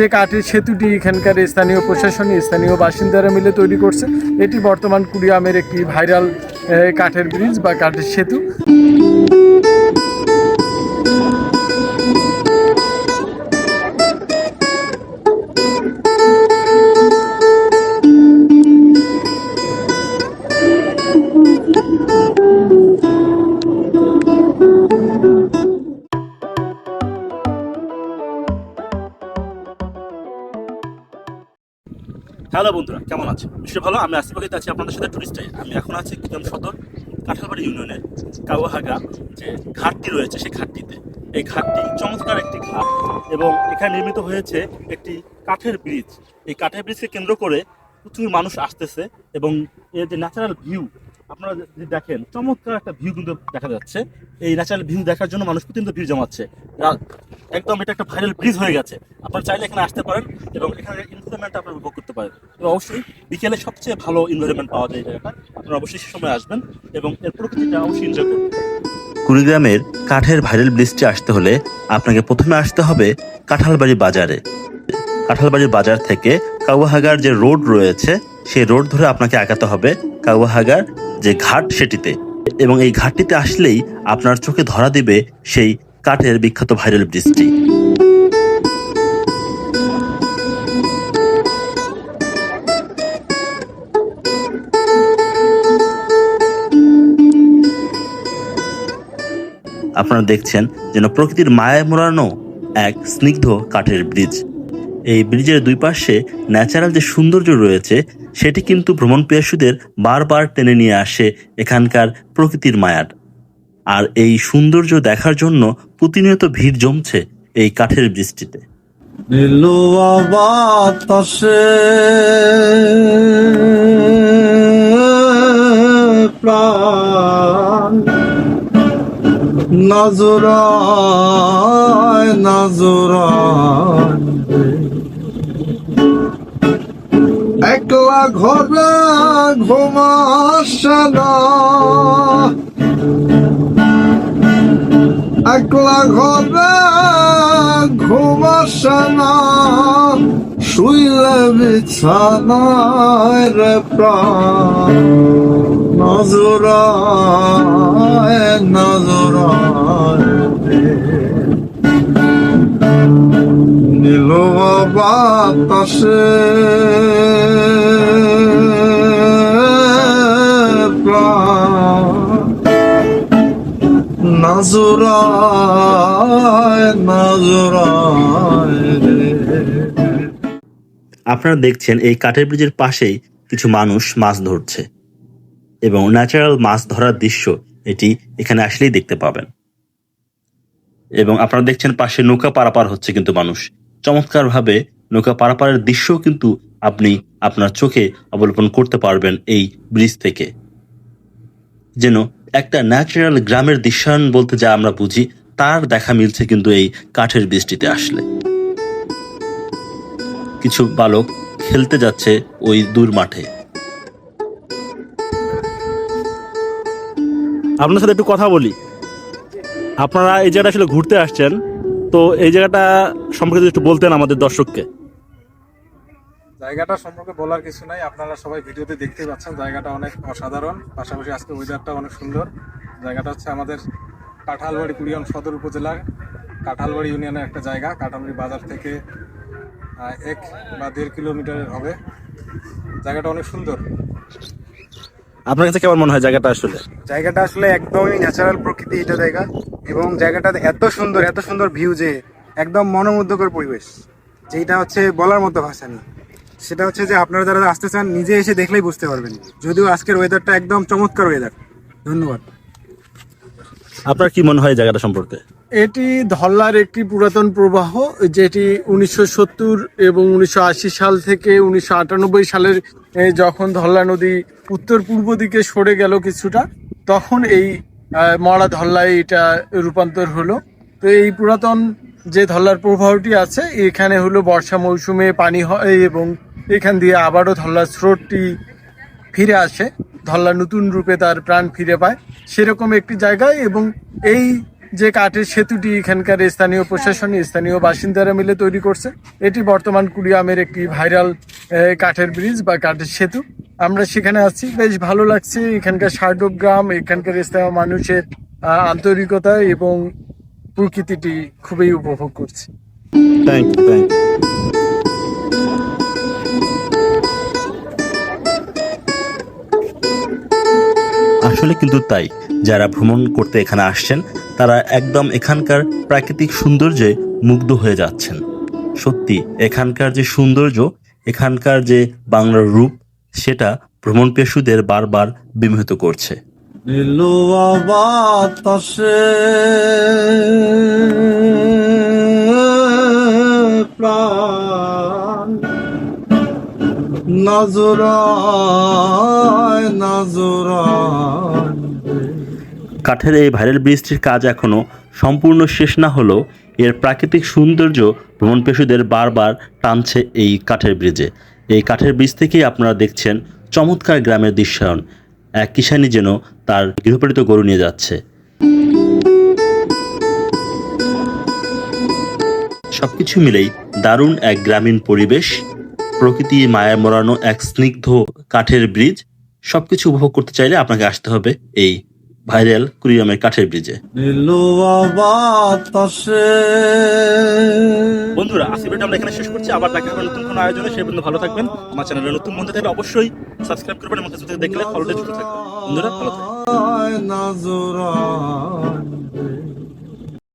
যে কাঠের সেতুটি এখানকার স্থানীয় প্রশাসন, স্থানীয় বাসিন্দারা মিলে তৈরি করছে, এটি বর্তমান কুড়িয়ামের একটি ভাইরাল কাঠের ব্রিজ বা কাঠের সেতু। হ্যালো বন্ধুরা, কেমন আছো? নিশ্চয়ই ভালো। আমি পারিতে আছি আপনাদের সাথে টুরিস্টে আমি এখন আছি কিরম সদর, কাঁঠালবাড়ি ইউনিয়নের কাউহাগা যে ঘাটটি রয়েছে, সেই ঘাটটিতে। এই ঘাটটি চমৎকার একটি ঘাট এবং এখানে নির্মিত হয়েছে একটি কাঠের ব্রিজ। এই কাঠের ব্রিজকে কেন্দ্র করে প্রচুর মানুষ আসতেছে এবং এর যে ন্যাচারাল ভিউ আপনারা যদি দেখেন, চমৎকার একটা ভিউ কিন্তু দেখা যাচ্ছে। এই ন্যাচারাল ভিউ দেখার জন্য মানুষ প্রতিনিয়ত ভিড় জমাচ্ছে। একদম এটা একটা ভাইরাল ব্রিজ হয়ে গেছে। আপনারা চাইলে এখানে আসতে পারেন এবং এখানে এনভায়রনমেন্ট আপনারা উপভোগ করতে পারেন। এবং অবশ্যই বিকেলে সবচেয়ে ভালো এনভায়রনমেন্ট পাওয়া যায় জায়গাটা। আপনারা অবশ্যই সে সময় আসবেন এবং এর প্রকৃতিটা অবশ্যই এনজয় করবেন। কুড়িগ্রামের কাঠের ভাইরাল ব্রিজটি আসতে হলে আপনাকে প্রথমে আসতে হবে কাঁঠালবাড়ি বাজারে। কাঁঠালবাড়ির বাজার থেকে কাউয়াহাগার যে রোড রয়েছে, সেই রোড ধরে আপনাকে আগাতে হবে কাউয়াহাগার যে ঘাট সেটিতে। এবং এই ঘাটটিতে আসলেই আপনার চোখে ধরা দিবে সেই কাঠের বিখ্যাত ভাইরাল ব্রিজটি আপনারা দেখছেন যেন প্রকৃতির মায়ায় মোড়ানো এক স্নিগ্ধ কাঠের ব্রিজ। এই ব্রিজের দুই পাশে ন্যাচারাল যে সৌন্দর্য রয়েছে, সেটি কিন্তু ভ্রমণ পিয়াসুদের বারবার টেনে নিয়ে আসে এখানকার প্রকৃতির মায়ার। আর এই সৌন্দর্য দেখার জন্য প্রতিনিয়ত ভিড় জমছে এই কাঠের বৃষ্টিতে। একলা ঘরে ঘুমাসে না। একলা ঘরে ঘুমাসে না। শুইলে বিছানায় রে প্রাণ। নজরায় নজরায় নীল বাতাসে প্রাণ। আপনারা দেখছেন এই কাঠের ব্রিজের পাশেই কিছু মানুষ মাছ ধরছে এবং ন্যাচারাল মাছ ধরার দৃশ্য এটি এখানে আসলেই দেখতে পাবেন। এবং আপনারা দেখছেন পাশে নৌকা পারাপার হচ্ছে কিন্তু মানুষ। চমৎকার ভাবে নৌকা পারাপারের দৃশ্য কিন্তু আপনি আপনার চোখে অবলোকন করতে পারবেন এই ব্রিজ থেকে। যেন একটা ন্যাচারাল গ্রামের দৃশ্যায়ন বলতে যা আমরা বুঝি, তার দেখা মিলছে কিন্তু এই কাঠের ব্রিজটিতে আসলে। কিছু বালক খেলতে যাচ্ছে ওই দূর মাঠে। আপনার সাথে একটু কথা বলি। আপনারা এই জায়গাটা আসলে ঘুরতে আসছেন, তো এই জায়গাটা সম্পর্কে একটু বলতেন আমাদের দর্শককে। জায়গাটা সম্পর্কে বলার কিছু নাই। আপনারা সবাই ভিডিওতে দেখতে পাচ্ছেন জায়গাটা অনেক অসাধারণ। পাশাপাশি আজকে ওয়েদারটা অনেক সুন্দর। জায়গাটা হচ্ছে আমাদের কাঁঠালবাড়ি কুড়িয়াম সদর উপজেলার কাঁঠালবাড়ি ইউনিয়নের একটা জায়গা। কাঁঠালবাড়ি বাজার থেকে এক বা দেড় কিলোমিটারের হবে। জায়গাটা অনেক সুন্দর। আপনার কাছে কেমন মনে হয় জায়গাটা আসলে? জায়গাটা আসলে একদমই ন্যাচারাল প্রকৃতি এটা জায়গা। এবং জায়গাটা এত সুন্দর এত সুন্দর ভিউ যে একদম মনোমুগ্ধকর পরিবেশ। যেটা হচ্ছে বলার মতো ভাষা নেই। সেটা হচ্ছে যে আপনারা যারা আসতে চান নিজে এসে দেখলেই বুঝতে পারবেন। যদিও আজকের ওয়েদারটা একদম চমৎকার ওয়েদার ধন্যবাদ। আপনার কি মনে হয় জায়গাটা সম্পর্কে? এটি ধল্লার একটি পুরাতন প্রবাহ যেটি উনিশশো সত্তর এবং উনিশশো আশি সাল থেকে উনিশশো আটানব্বই সালের যখন ধল্লা নদী উত্তর পূর্ব দিকে সরে গেল কিছুটা তখন এই মরা ধল্লায় এটা রূপান্তর হলো। তো এই পুরাতন যে ধল্লার প্রবাহটি আছে, এখানে হলো বর্ষা মৌসুমে পানি হয় এবং এখান দিয়ে আবারও ধল্লার স্রোতটি ফিরে আসে। ধল্লা নতুন রূপে তার প্রাণ ফিরে পায়। সেরকম একটি জায়গায় এবং এই যে কাঠের সেতুটি এখানকার স্থানীয় প্রশাসন, স্থানীয় বাসিন্দারা মিলে তৈরি করছে, এটি বর্তমান কুড়িয়ামের একটি ভাইরাল কাঠের ব্রিজ বা কাঠের সেতু। আমরা সেখানে আছি। বেশ ভালো লাগছে এখানকার সার্ডব গ্রাম এখানকার স্থানীয় মানুষের আন্তরিকতা এবং প্রকৃতিটি খুবই উপভোগ করছি। আসলে কিন্তু তাই, যারা ভ্রমণ করতে এখানে আসছেন, তারা একদম এখানকার প্রাকৃতিক সৌন্দর্যে মুগ্ধ হয়ে যাচ্ছেন। সত্যি, এখানকার যে সৌন্দর্য, এখানকার যে বাংলার রূপ, সেটা ভ্রমণ পেশুদের বারবার বিমোহিত করছে। নিলুয়া বাতাসে কাঠের এই ভাইরাল ব্রিজটির কাজ এখনও সম্পূর্ণ শেষ না হলেও এর প্রাকৃতিক সৌন্দর্য ভ্রমণ পেশুদের বারবার টানছে এই কাঠের ব্রিজে। এই কাঠের ব্রিজ থেকেই আপনারা দেখছেন চমৎকার গ্রামের দৃশ্যায়ন। এক কিষানি যেন তার গৃহপালিত গরু নিয়ে যাচ্ছে। সবকিছু মিলেই দারুণ এক গ্রামীণ পরিবেশ, প্রকৃতি মায়া মরানো এক স্নিগ্ধ কাঠের ব্রিজ, সবকিছু উপভোগ করতে চাইলে আপনাকে আসতে হবে এই ভাইরাল কুড়িগ্রামের কাঠের ব্রিজে। বন্ধুরা আজকে ভিডিওটা আমরা এখানে শেষ করছি। আবার দেখা হবে নতুন কোনো আয়োজনে। সেই বন্ধু ভালো থাকবেন। আমার চ্যানেলে নতুন বন্ধু থাকলে অবশ্যই সাবস্ক্রাইব করবেন এবং দেখলে ফলোতে যুক্ত থাকবেন। বন্ধুরা ভালো থাকবেন।